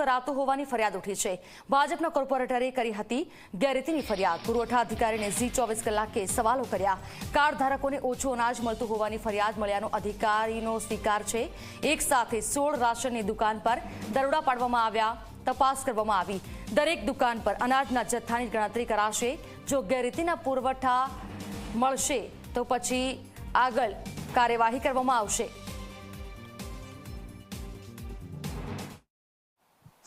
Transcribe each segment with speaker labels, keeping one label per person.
Speaker 1: કરાતો હોવાની ફરિયાદ ઉઠી છે. ભાજપના કોર્પોરેટરે કરી હતી ગેરરીતિની ફરિયાદ. પુરવઠા અધિકારીને ઝી ચોવીસ કલાકે સવાલો કર્યા. કાર્ડ ધારકોને ઓછું અનાજ મળતું હોવાની ફરિયાદ મળ્યાનો અધિકારીનો સ્વીકાર છે. એક સાથે સોળ રાશનની દુકાન પર દરોડા પાડવામાં આવ્યા. તપાસ કરવામાં આવી. દરેક દુકાન પર અનાજના જથ્થાની ગણતરી કરાશે. જો ગેરરીતિના પુરવઠા મળશે તો પછી આગળ કાર્યવાહી કરવામાં આવશે.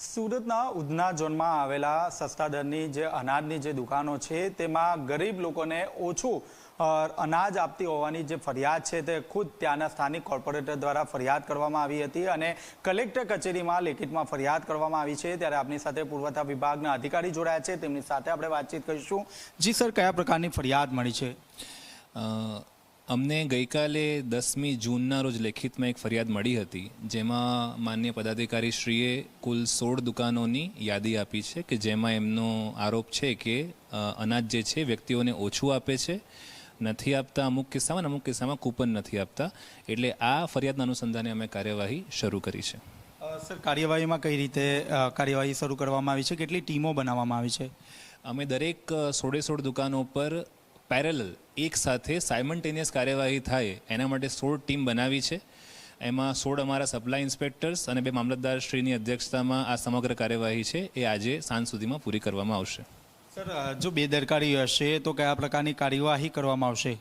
Speaker 2: સુરતના ઉધના ઝોનમાં આવેલા સસ્તા દરની જે અનાજની જે દુકાનો છે, તેમાં ગરીબ લોકોને ઓછું અનાજ આપતી હોવાની જે ફરિયાદ છે, તે ખુદ ત્યાંના સ્થાનિક કોર્પોરેટર દ્વારા ફરિયાદ કરવામાં આવી હતી અને કલેક્ટર કચેરીમાં લેખિતમાં ફરિયાદ કરવામાં આવી છે. ત્યારે આપની સાથે પુરવઠા વિભાગના અધિકારી જોડાયા છે. તેમની સાથે આપણે વાતચીત કરીશું. જી સર, કયા પ્રકારની ફરિયાદ મળી છે?
Speaker 3: અમને ગઈકાલે દસમી જૂનના રોજ લેખિતમાં એક ફરિયાદ મળી હતી જેમાં માન્ય પદાધિકારીશ્રીએ કુલ સોળ દુકાનોની યાદી આપી છે કે જેમાં એમનો આરોપ છે કે અનાજ જે છે વ્યક્તિઓને ઓછું આપે છે નથી આપતા અમુક કિસ્સામાં અમુક કિસ્સામાં કૂપન નથી આપતા. એટલે આ ફરિયાદના અનુસંધાને અમે કાર્યવાહી શરૂ કરી છે.
Speaker 2: સર કાર્યવાહીમાં કઈ રીતે કાર્યવાહી શરૂ કરવામાં આવી છે? કેટલી ટીમો બનાવવામાં આવી છે?
Speaker 3: અમે દરેક સોળે સોળ દુકાનો પર પેરેલલ એક સાથે સાયમન્ટેનિયસ કાર્યવાહી થાય એના માટે સોળ ટીમ બનાવી છે. એમાં સોળ અમારા સપ્લાય ઇન્સ્પેક્ટર્સ અને બે મામલતદારશ્રીની અધ્યક્ષતામાં આ સમગ્ર કાર્યવાહી છે એ આજે સાંજ સુધીમાં પૂરી કરવામાં આવશે.
Speaker 2: સર જો બેદરકારી હશે તો કયા પ્રકારની કાર્યવાહી કરવામાં આવશે?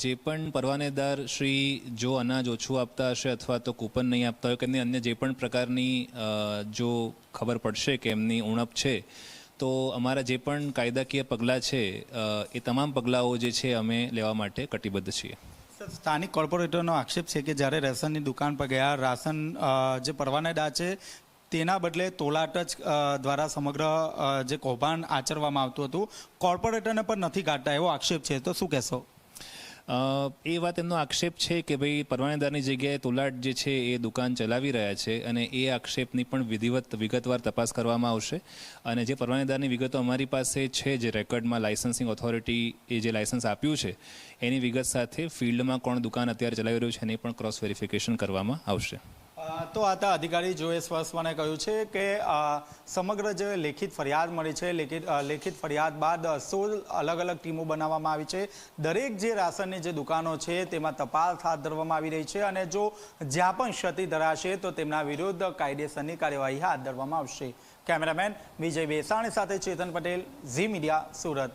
Speaker 3: જે પણ પરવાનેદાર શ્રી જો અનાજ ઓછું આપતા હશે અથવા તો કૂપન નહીં આપતા હોય કે અન્ય જે પણ પ્રકારની જો ખબર પડશે કે એમની ઉણપ છે તો અમારા જે પણ કાયદાકીય પગલાં છે એ તમામ પગલાઓ જે છે અમે લેવા માટે કટિબદ્ધ છીએ.
Speaker 2: સ્થાનિક કોર્પોરેટરનો આક્ષેપ છે કે જ્યારે રેશનની દુકાન પર ગયા, રાશન જે પરવાનેડા છે, તેના બદલે તોલાટ દ્વારા સમગ્ર જે કૌભાંડ આચરવામાં આવતું હતું, કોર્પોરેટરને પણ નથી કાઢતા એવો આક્ષેપ છે. તો શું કહેશો?
Speaker 3: એ વાત એમનો આક્ષેપ છે કે ભાઈ પરવાનેદારની જગ્યાએ તુલાટ જે છે એ દુકાન ચલાવી રહ્યા છે અને એ આક્ષેપની પણ વિધિવત, વિગતવાર તપાસ કરવામાં આવશે. અને જે પરવાનેદારની વિગતો અમારી પાસે છે, જે રેકોર્ડમાં લાયસન્સિંગ ઓથોરિટી એ જે લાયસન્સ આપ્યું છે, એની વિગત સાથે ફિલ્ડમાં કોણ દુકાન અત્યારે ચલાવી રહ્યું છે, એની પણ ક્રોસ વેરિફિકેશન કરવામાં આવશે.
Speaker 2: તો આ હતા અધિકારી જોએસ વસવાને કહ્યું છે કે સમગ્ર જે લેખિત ફરિયાદ મળી છે લેખિત ફરિયાદ બાદ સોળ અલગ અલગ ટીમો બનાવવામાં આવી છે. દરેક જે રાશનની જે દુકાનો છે તેમાં તપાસ હાથ ધરવામાં આવી રહી છે અને જો જ્યાં પણ ક્ષતિ ધરાશે તો તેમના વિરુદ્ધ કાયદેસરની કાર્યવાહી હાથ ધરવામાં આવશે. કેમેરામેન વિજય બેસાણી સાથે ચેતન પટેલ, ઝી મીડિયા, સુરત.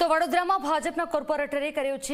Speaker 1: તો વડોદરામાં ભાજપના કોર્પોરેટરે કર્યો છે